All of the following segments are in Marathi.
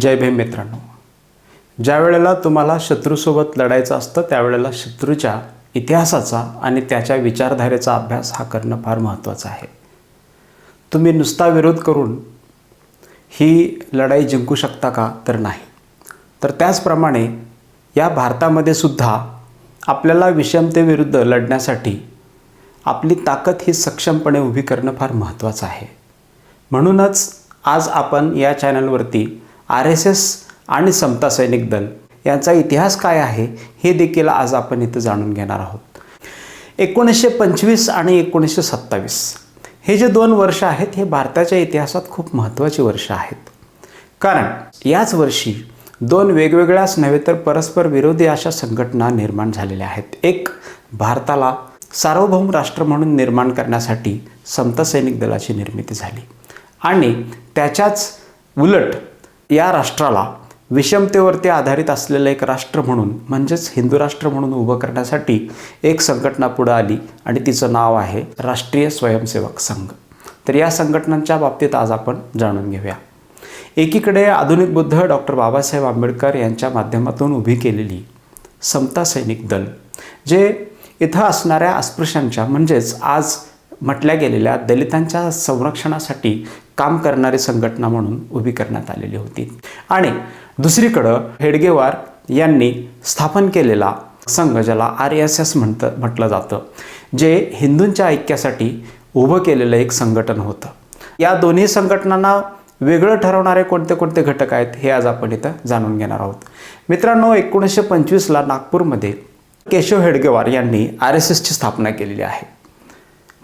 जय भीम मित्रांनो. ज्या वेळेला तुम्हाला शत्रूसोबत लढायचं असतं त्यावेळेला शत्रूच्या इतिहासाचा आणि त्याच्या विचारधारेचा अभ्यास हा करणं फार महत्त्वाचं आहे. तुम्ही नुसता विरोध करून ही लढाई जिंकू शकता का तर नाही. तर त्याचप्रमाणे या भारतामध्ये सुद्धा आपल्याला विषमतेविरुद्ध लढण्यासाठी आपली ताकद ही सक्षमपणे उभी करणं फार महत्त्वाचं आहे. म्हणूनच आज आपण या चॅनलवरती आर एस एस आणि समता सैनिक दल यांचा इतिहास काय आहे हे देखील आज आपण इथं जाणून घेणार आहोत. एकोणीसशे पंचवीस आणि एकोणीसशे सत्तावीस हे जे दोन वर्ष आहेत हे भारताच्या इतिहासात खूप महत्त्वाची वर्ष आहेत. कारण याच वर्षी दोन वेगवेगळ्याच नव्हे तर परस्पर विरोधी अशा संघटना निर्माण झालेल्या आहेत. एक भारताला सार्वभौम राष्ट्र म्हणून निर्माण करण्यासाठी समता सैनिक दलाची निर्मिती झाली. आणि त्याच्याच उलट या राष्ट्राला विषमतेवरती आधारित असलेलं एक राष्ट्र म्हणून म्हणजेच हिंदू राष्ट्र म्हणून उभं करण्यासाठी एक संघटना पुढं आली आणि तिचं नाव आहे राष्ट्रीय स्वयंसेवक संघ. तर या संघटनांच्या बाबतीत आज आपण जाणून घेऊया. एकीकडे आधुनिक बुद्ध डॉक्टर बाबासाहेब आंबेडकर यांच्या माध्यमातून उभी केलेली समता सैनिक दल जे इथं असणाऱ्या अस्पृश्यांच्या म्हणजेच आज म्हटल्या गेलेल्या दलितांच्या संरक्षणासाठी काम करणारी संघटना म्हणून उभी करण्यात आलेली होती. आणि दुसरीकडं हेडगेवार यांनी स्थापन केलेला संघ ज्याला आर एस एस म्हणतं म्हटलं जातं जे हिंदूंच्या ऐक्यासाठी उभं केलेलं एक संघटन होतं. या दोन्ही संघटनांना वेगळं ठरवणारे कोणते कोणते घटक आहेत हे आज आपण इथं जाणून घेणार आहोत. मित्रांनो एकोणीसशे पंचवीसला नागपूरमध्ये केशव हेडगेवार यांनी आर एस एसची स्थापना केलेली आहे.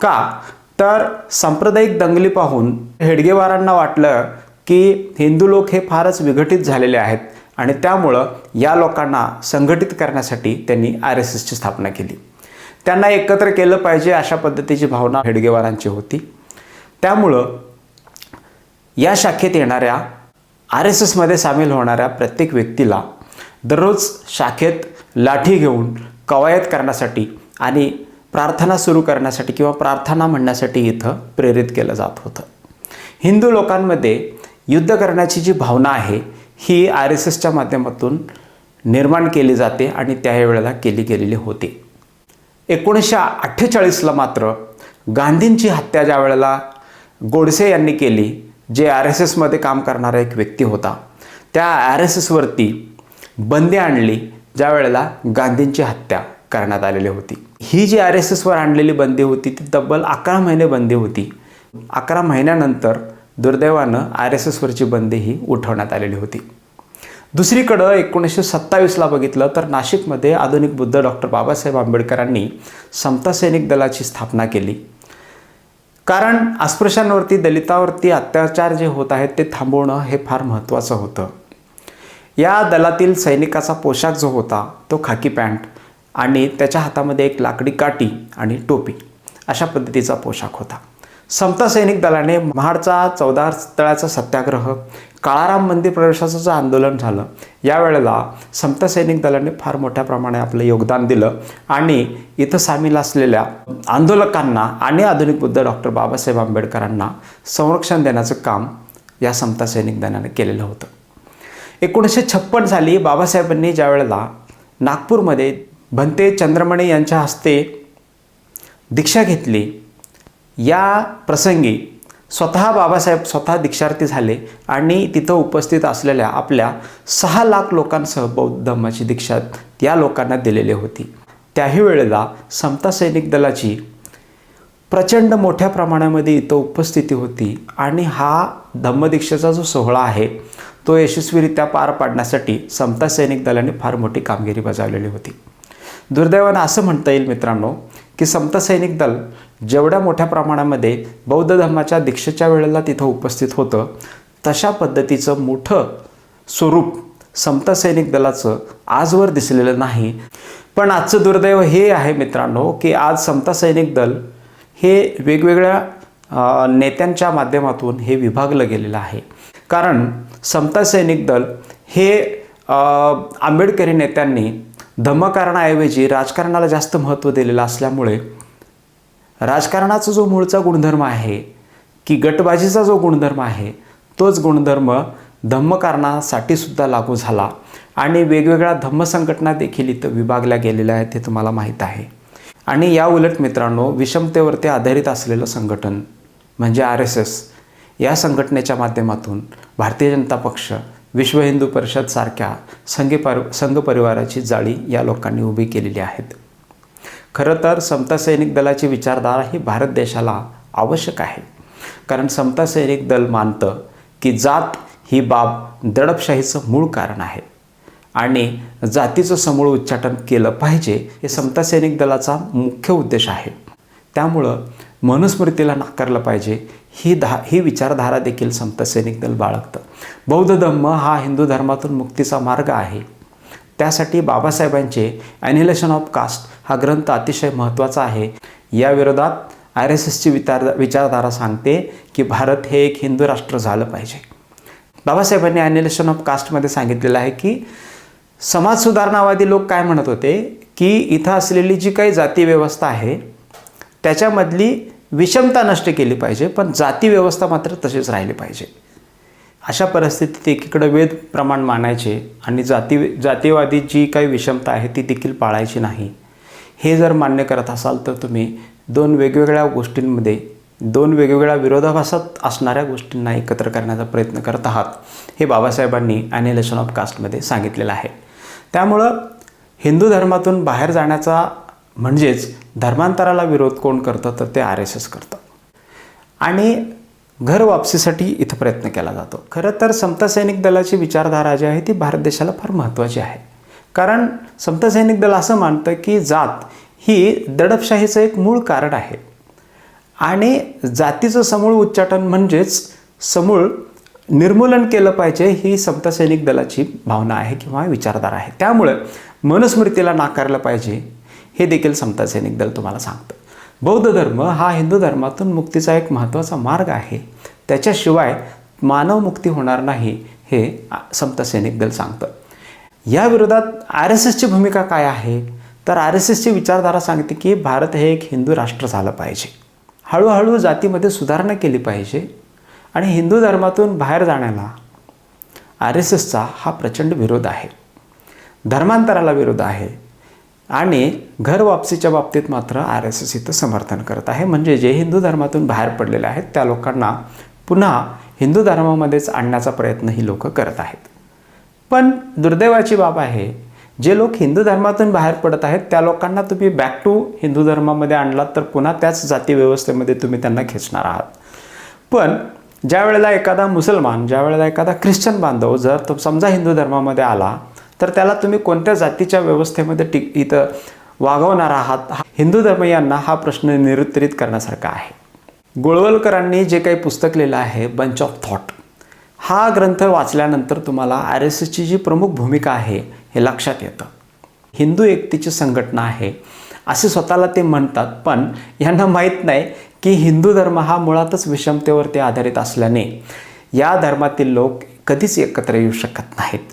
का? तर सांप्रदायिक दंगली पाहून हेडगेवारांना वाटलं की हिंदू लोक हे फारच विघटित झालेले आहेत आणि त्यामुळं या लोकांना संघटित करण्यासाठी त्यांनी आर एस एसची स्थापना केली. त्यांना एकत्र केलं पाहिजे अशा पद्धतीची भावना हेडगेवारांची होती. त्यामुळं या शाखेत येणाऱ्या आर एस एसमध्ये सामील होणाऱ्या प्रत्येक व्यक्तीला दररोज शाखेत लाठी घेऊन कवायत करण्यासाठी आणि प्रार्थना सुरू करण्यासाठी किंवा प्रार्थना म्हणण्यासाठी इथं प्रेरित केलं जात होतं. हिंदू लोकांमध्ये युद्ध करण्याची जी भावना आहे ही आर एस एसच्या माध्यमातून निर्माण केली जाते आणि त्यावेळेला केली गेलेली होती. एकोणीसशे अठ्ठेचाळीसला मात्र गांधींची हत्या ज्या वेळेला गोडसे यांनी केली जे आर एस एसमध्ये काम करणारा एक व्यक्ती होता त्या आर एस एसवरती बंदी आणली ज्या वेळेला गांधींची हत्या करण्यात आलेली होती. ही जी आर एस एसवर आणलेली बंदी होती ती तब्बल अकरा महिने बंदी होती. अकरा महिन्यानंतर दुर्दैवानं आर एस एसवरची बंदी ही उठवण्यात आलेली होती. दुसरीकडं एकोणीसशे सत्तावीसला बघितलं तर नाशिकमध्ये आधुनिक बुद्ध डॉक्टर बाबासाहेब आंबेडकरांनी समता सैनिक दलाची स्थापना केली. कारण अस्पृश्यांवरती दलितावरती अत्याचार जे होत आहेत ते थांबवणं हे फार महत्त्वाचं होतं. या दलातील सैनिकाचा पोशाख जो होता तो खाकी पॅन्ट. आणि त्याच्या हातामध्ये एक लाकडी काठी आणि टोपी. अशा पद्धतीचा पोशाख होता. समता सैनिक दलाने महाडचा चौदार तळाचा सत्याग्रह काळाराम मंदिर प्रवेशाचं जे आंदोलन झालं. यावेळेला समता सैनिक दलाने फार मोठ्या प्रमाणे आपलं योगदान दिलं आणि इथं सामील असलेल्या आंदोलकांना आणि आधुनिक बुद्ध डॉक्टर बाबासाहेब आंबेडकरांना संरक्षण देण्याचं काम या समता सैनिक दलाने केलेलं होतं. एकोणीसशे छप्पन साली बाबासाहेबांनी ज्यावेळेला नागपूरमध्ये भंते चंद्रमणे यांच्या हस्ते दीक्षा घेतली. या प्रसंगी स्वतः बाबासाहेब स्वतः दीक्षार्थी झाले आणि तिथं उपस्थित असलेल्या आपल्या सहा लाख लोकांसह बौद्ध धर्माची दीक्षा या लोकांना दिलेली होती. त्याही वेळेला समता सैनिक दलाची प्रचंड मोठ्या प्रमाणामध्ये इथं उपस्थिती होती आणि हा धम्मदीक्षेचा जो सोहळा आहे तो यशस्वीरित्या पार पाडण्यासाठी समता सैनिक दलाने फार मोठी कामगिरी बजावलेली होती. दुर्दैवानं असं म्हणता येईल मित्रांनो की समता सैनिक दल जेवढ्या मोठ्या प्रमाणामध्ये बौद्ध धर्माच्या दीक्षेच्या वेळेला तिथं उपस्थित होतं तशा पद्धतीचं मोठं स्वरूप समता सैनिक दलाचं आजवर दिसलेलं नाही. पण आजचं दुर्दैव हे आहे मित्रांनो की आज समता सैनिक दल हे वेगवेगळ्या नेत्यांच्या माध्यमातून हे विभागलं गेलेलं आहे. कारण समता सैनिक दल हे आंबेडकरी नेत्यांनी धम्मकारणाऐवजी राजकारणाला जास्त महत्त्व दिलेलं असल्यामुळे राजकारणाचा जो मूळचा गुणधर्म आहे की गटबाजीचा जो गुणधर्म आहे तोच गुणधर्म धम्मकारणासाठी सुद्धा लागू झाला. आणि वेगवेगळ्या धम्मसंघटना देखील इथं विभागल्या गेलेल्या आहेत हे तुम्हाला माहीत आहे. आणि या उलट मित्रांनो विषमतेवरती आधारित असलेलं संघटन म्हणजे आर एस एस या संघटनेच्या माध्यमातून भारतीय जनता पक्ष विश्व हिंदू परिषद सारख्या संघ पर संघ परिवाराची जाळी या लोकांनी उभी केलेली आहेत. खरं तर समता सैनिक दलाची विचारधारा ही भारत देशाला आवश्यक आहे. कारण समता सैनिक दल मानतं की जात ही बाब दडपशाहीचं मूळ कारण आहे. आणि जातीचं समूळ उच्चाटन केलं पाहिजे हे समता सैनिक दलाचा मुख्य उद्देश आहे. त्यामुळं मनुस्मृतीला नाकारलं पाहिजे. ही धा ही विचारधारा देखील संत सैनिक दल बाळगतं. बौद्ध धम्म हा हिंदू धर्मातून मुक्तीचा मार्ग आहे. त्यासाठी बाबासाहेबांचे ॲनिलेशन ऑफ कास्ट हा ग्रंथ अतिशय महत्त्वाचा आहे. या विरोधात आर एस एसची विचार विचारधारा सांगते की भारत हे एक हिंदू राष्ट्र झालं पाहिजे. बाबासाहेबांनी ॲनिलेशन ऑफ कास्टमध्ये सांगितलेलं आहे की समाज सुधारणावादी लोक काय म्हणत होते? की इथं असलेली जी काही जाती व्यवस्था आहे त्याच्यामधली विषमता नष्ट केली पाहिजे पण जाती व्यवस्था मात्र तशीच राहिली पाहिजे. अशा परिस्थितीत एकीकडं वेद प्रमाण मानायचे आणि जाती जातीवादी जी काही विषमता आहे ती देखील पाळायची नाही. हे जर मान्य करत असाल तर तुम्ही दोन वेगवेगळ्या गोष्टींमध्ये दोन वेगवेगळ्या विरोधाभासात असणाऱ्या गोष्टींना एकत्र करण्याचा प्रयत्न करत आहात हे बाबासाहेबांनी ॲनिलेशन ऑफ कास्टमध्ये सांगितलेलं आहे. त्यामुळं हिंदू धर्मातून बाहेर जाण्याचा म्हणजेच धर्मांतराला विरोध कोण करतं तर ते आर एस एस करतं. आणि घर वापसीसाठी इथं प्रयत्न केला जातो. खरं तर समता सैनिक दलाची विचारधारा जी आहे ती भारत देशाला फार महत्त्वाची आहे. कारण समता सैनिक दल असं मानतं की जात ही दडपशाहीचं एक मूळ कारण आहे. आणि जातीचं समूळ उच्चाटन म्हणजेच समूळ निर्मूलन केलं पाहिजे ही समता सैनिक दलाची भावना आहे किंवा विचारधारा आहे. त्यामुळे मनुस्मृतीला नाकारलं पाहिजे हे देखील समता सैनिक दल तुम्हाला सांगतं. बौद्ध धर्म हा हिंदू धर्मातून मुक्तीचा एक महत्त्वाचा मार्ग आहे. त्याच्याशिवाय मानव मुक्ती होणार नाही हे समता सैनिक दल सांगतं. या विरोधात आर एस एसची भूमिका काय आहे? तर आर एस एसची विचारधारा सांगते की भारत हे एक हिंदू राष्ट्र झालं पाहिजे. हळूहळू जातीमध्ये सुधारणा केली पाहिजे आणि हिंदू धर्मातून बाहेर जाण्याला आर एस एसचा हा प्रचंड विरोध आहे. धर्मांतराला विरोध आहे. आणि घर वापसीच्या बाबतीत मात्र आर एस एस इथं समर्थन करत आहे. म्हणजे जे हिंदू धर्मातून बाहेर पडलेले आहेत त्या लोकांना पुन्हा हिंदू धर्मामध्येच आणण्याचा प्रयत्न ही लोक करत आहेत. पण दुर्दैवाची बाब आहे जे लोक हिंदू धर्मातून बाहेर पडत आहेत त्या लोकांना तुम्ही बॅक टू हिंदू धर्मामध्ये आणलात तर पुन्हा त्याच जाती व्यवस्थेमध्ये तुम्ही त्यांना खेचणार आहात. पण ज्या वेळेला एखादा मुसलमान ज्या वेळेला एखादा ख्रिश्चन बांधव जर तो समजा हिंदू धर्मामध्ये आला तर त्याला तुम्ही कोणत्या जातीच्या व्यवस्थेमध्ये टिक इथं वागवणार आहात? हिंदू धर्मीयांना हा प्रश्न निरुत्तरित करण्यासारखा आहे. गोळवलकरांनी जे काही पुस्तक लिहिलं आहे बंच ऑफ थॉट हा ग्रंथ वाचल्यानंतर तुम्हाला आर एस एसची जी प्रमुख भूमिका आहे हे लक्षात येतं. हिंदू एकतेची संघटना आहे असे स्वतःला ते म्हणतात पण यांना माहीत नाही की हिंदू धर्म हा मुळातच विषमतेवरती आधारित असल्याने या धर्मातील लोक कधीच एकत्र येऊ शकत नाहीत.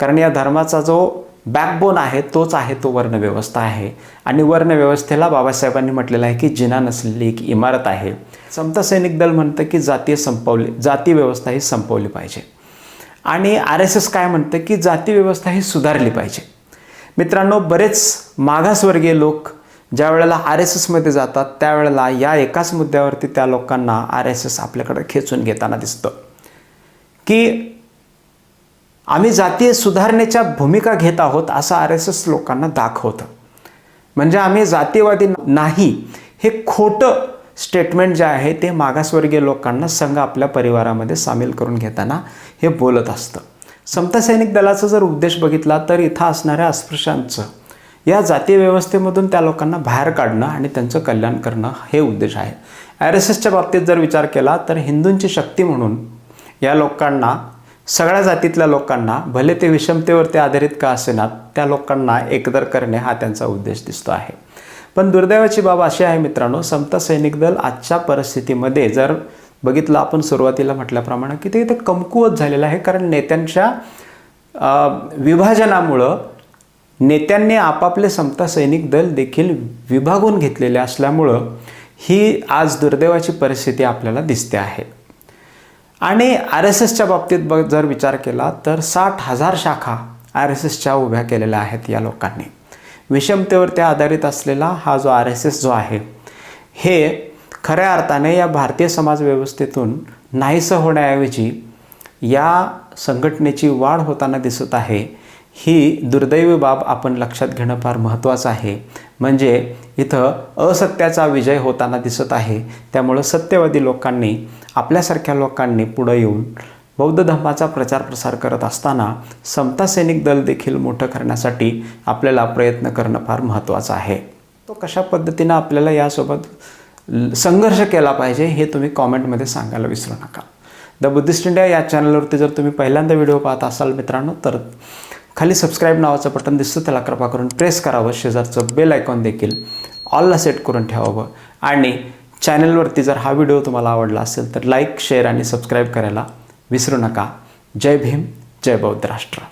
कारण या धर्माचा जो बॅकबोन आहे तोच आहे तो वर्णव्यवस्था आहे. आणि वर्णव्यवस्थेला बाबासाहेबांनी म्हटलेलं आहे की जिना नसलेली एक इमारत आहे. समता सैनिक दल म्हणतं की जातीय संपवली जाती व्यवस्था ही संपवली पाहिजे. आणि आर एस एस काय म्हणतं की जाती व्यवस्था ही सुधारली पाहिजे. मित्रांनो बरेच मागासवर्गीय लोक ज्या वेळेला आर एस एसमध्ये जातात त्यावेळेला या एकाच मुद्द्यावरती त्या लोकांना आर एस एस आपल्याकडे खेचून घेताना दिसतं. की आम्ही जातीय सुधारणेच्या भूमिका घेत आहोत असं आर एस एस लोकांना दाखवतं. म्हणजे आम्ही जातीवादी नाही हे खोटं स्टेटमेंट जे आहे ते मागासवर्गीय लोकांना संघ आपल्या परिवारामध्ये सामील करून घेताना हे बोलत असतं. समता सैनिक दलाचा जर उद्देश बघितला तर इथं असणाऱ्या अस्पृश्यांचं या जातीय व्यवस्थेमधून त्या लोकांना बाहेर काढणं आणि त्यांचं कल्याण करणं हे उद्देश आहे. आर एस एसच्या बाबतीत जर विचार केला तर हिंदूंची शक्ती म्हणून या लोकांना सगळ्या जातीतल्या लोकांना भले ते विषमतेवरती आधारित का असेनात त्या लोकांना एकदर करणे हा त्यांचा उद्देश दिसतो आहे. पण दुर्दैवाची बाब अशी आहे मित्रांनो समता सैनिक दल आजच्या परिस्थितीमध्ये जर बघितलं आपण सुरुवातीला म्हटल्याप्रमाणे की ते इथे कमकुवत झालेलं आहे. कारण नेत्यांच्या विभाजनामुळं नेत्यांनी आपापले समता सैनिक दल देखील विभागून घेतलेले असल्यामुळं ही आज दुर्दैवाची परिस्थिती आपल्याला दिसते आहे. आणि आर एस एसच्या बाबतीत बघ जर विचार केला तर साठ हजार शाखा आर एस एसच्या उभ्या केलेल्या आहेत या लोकांनी. विषमतेवरती आधारित असलेला हा जो आर एस एस जो आहे हे खऱ्या अर्थाने या भारतीय समाजव्यवस्थेतून नाहीसं होण्याऐवजी या संघटनेची वाढ होताना दिसत आहे ही दुर्दैवी बाब आपण लक्षात घेणं फार महत्त्वाचं आहे. म्हणजे इथं असत्याचा विजय होताना दिसत आहे त्यामुळं सत्यवादी लोकांनी आपल्यासारख्या लोकांनी पुढं येऊन बौद्ध धर्माचा प्रचार प्रसार करत असताना समता सैनिक दल देखील मोठं करण्यासाठी आपल्याला प्रयत्न करणं फार महत्त्वाचं आहे. तो कशा पद्धतीनं आपल्याला यासोबत संघर्ष केला पाहिजे हे तुम्ही कॉमेंटमध्ये सांगायला विसरू नका. द बुद्धिस्ट इंडिया या चॅनलवरती जर तुम्ही पहिल्यांदा व्हिडिओ पाहत असाल मित्रांनो तर खाली सबस्क्राईब नावाचं बटन दिसतं त्याला कृपा करून प्रेस करावं. शेजारचं बेल आयकॉन देखील ऑलला सेट करून ठेवावं. आणि चॅनलवरती जर हा व्हिडिओ तुम्हाला आवडला असेल तर लाईक शेअर आणि सबस्क्राईब करायला विसरू नका. जय भीम जय बौद्ध राष्ट्र.